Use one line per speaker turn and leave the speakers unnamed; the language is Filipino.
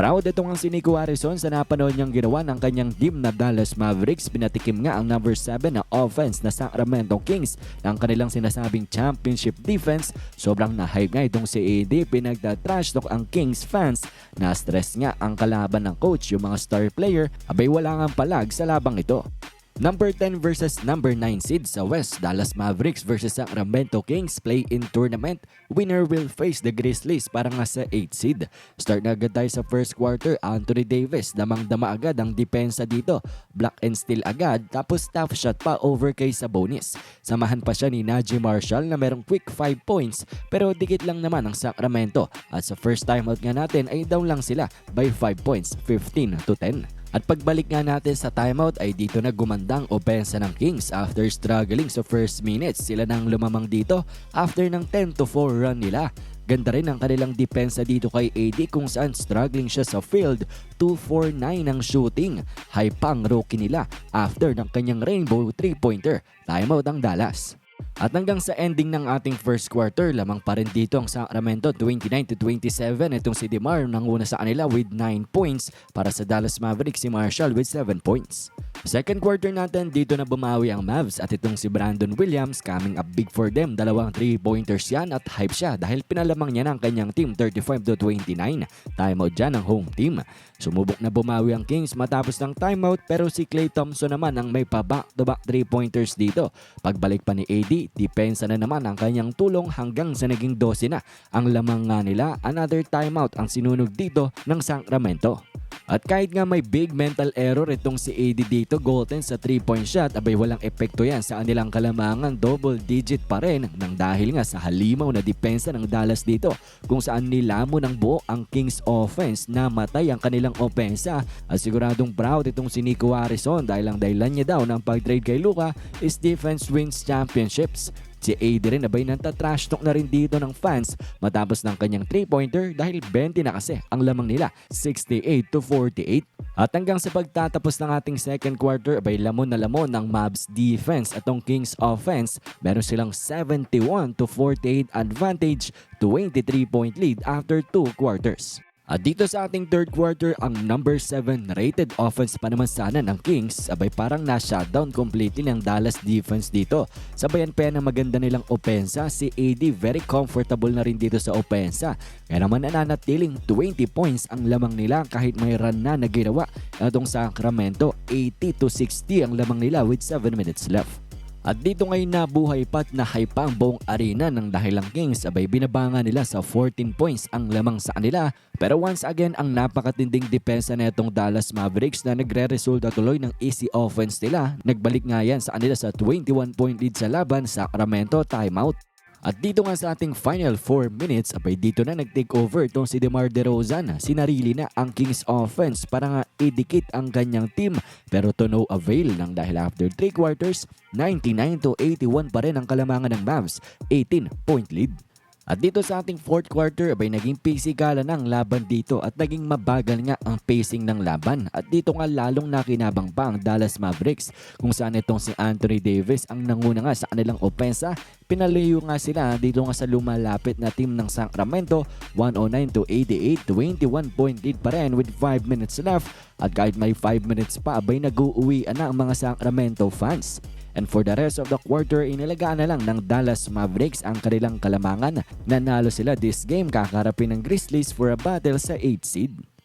Proud itong ang si Nico Harrison sa napanood niyang ginawa ng kanyang team na Dallas Mavericks. Pinatikim nga ang number 7 na offense na Sacramento Kings ng kanilang sinasabing championship defense. Sobrang na-hype nga itong si AD. Pinagda-trash talk ang Kings fans. Na-stress nga ang kalaban ng coach, yung mga star player. Abay wala nga palag sa labang ito. Number 10 versus number 9 seed sa West, Dallas Mavericks versus Sacramento Kings play-in tournament. Winner will face the Grizzlies para nga sa 8 seed. Start na agad tayo sa first quarter. Anthony Davis, damang-dama agad ang depensa dito. Block and steal agad, tapos tough shot pa over kay Sabonis. Samahan pa siya ni Najee Marshall na merong quick 5 points pero dikit lang naman ang Sacramento. At sa first time out nga natin ay down lang sila by 5 points, 15 to 10. At pagbalik nga natin sa timeout ay dito na gumandang opensa ng Kings after struggling sa first minutes. Sila nang lumamang dito after ng 10 to 4 run nila. Ganda rin ang kanilang depensa dito kay AD kung saan struggling siya sa field. 2-4-9 ang shooting. High pa ang rookie nila after ng kanyang rainbow 3-pointer. Timeout ang Dallas. At hanggang sa ending ng ating first quarter, lamang pa rin dito ang Sacramento 29 to 27. Itong si DeMar nanguna sa kanila with 9 points para sa Dallas Mavericks si Marshall with 7 points. Second quarter natin, dito na bumawi ang Mavs at itong si Brandon Williams coming up big for them. Dalawang 3-pointers yan at hype siya dahil pinalamang niya ng kanyang team 35 to 29. Timeout dyan ang home team. Sumubok na bumawi ang Kings matapos ng timeout pero si Klay Thompson naman ang may pa back-to-back 3-pointers dito. Pagbalik pa ni AD, depensa na naman ang kanyang tulong hanggang sa naging 12 na. Ang lamang nga nila, another timeout ang sinunog dito ng Sacramento. At kahit nga may big mental error itong si AD dito, Golden sa 3-point shot, abay walang epekto yan sa kanilang kalamangan, double digit pa rin nang dahil nga sa halimaw na depensa ng Dallas dito kung saan nilamo ng buo ang Kings offense na matay ang kanilang opensa at siguradong proud itong si Nico Harrison dahil ang dahilan niya daw ng pag-trade kay Luka is defense wins championships. Si AD rin abay nanta-trash talk na rin dito ng fans matapos ng kanyang 3-pointer dahil 20 na kasi ang lamang nila 68 to 48. At hanggang sa pagtatapos ng ating second quarter abay lamon na lamon ng Mavs defense at ang Kings offense meron silang 71 to 48 advantage 23 point lead after 2 quarters. At dito sa ating third quarter, ang number 7 rated offense pa naman sana ng Kings, abay parang na-shutdown completely ng Dallas defense dito. Sabayan pa yan ng maganda nilang opensa, si AD very comfortable na rin dito sa opensa. Kaya naman nananatiling 20 points ang lamang nila kahit may run na na ginawa. Itong Sacramento, 80 to 60 ang lamang nila with 7 minutes left. At dito ngayon nabuhay pat na hype pa ang buong arena ng dahil ang Kings abay binabanga nila sa 14 points ang lamang sa kanila. Pero once again ang napakatinding depensa na itong Dallas Mavericks na nagre-resulta tuloy ng easy offense nila. Nagbalik nga yan sa kanila sa 21 point lead sa laban sa Sacramento timeout. At dito nga sa ating final 4 minutes, abay dito na nag-take over itong si DeMar DeRozan. Sinarili na ang Kings offense para nga idikit ang kanyang team pero to no avail lang dahil after 3 quarters, 99 to 81 pa rin ang kalamangan ng Mavs, 18 point lead. At dito sa ating fourth quarter, abay naging pisikala na ang laban dito at naging mabagal nga ang pacing ng laban. At dito nga lalong nakinabang pa ang Dallas Mavericks kung saan itong si Anthony Davis ang nanguna nga sa kanilang opensa. Pinalayo nga sila dito nga sa lumalapit na team ng Sacramento 109 to 88, 21 point lead pa rin with 5 minutes left. At kahit may 5 minutes pa, abay nag-uuwi na ang mga Sacramento fans. And for the rest of the quarter, inilagaan na lang ng Dallas Mavericks ang kanilang kalamangan. Nanalo sila this game kakarapin ng Grizzlies for a battle sa 8 seed.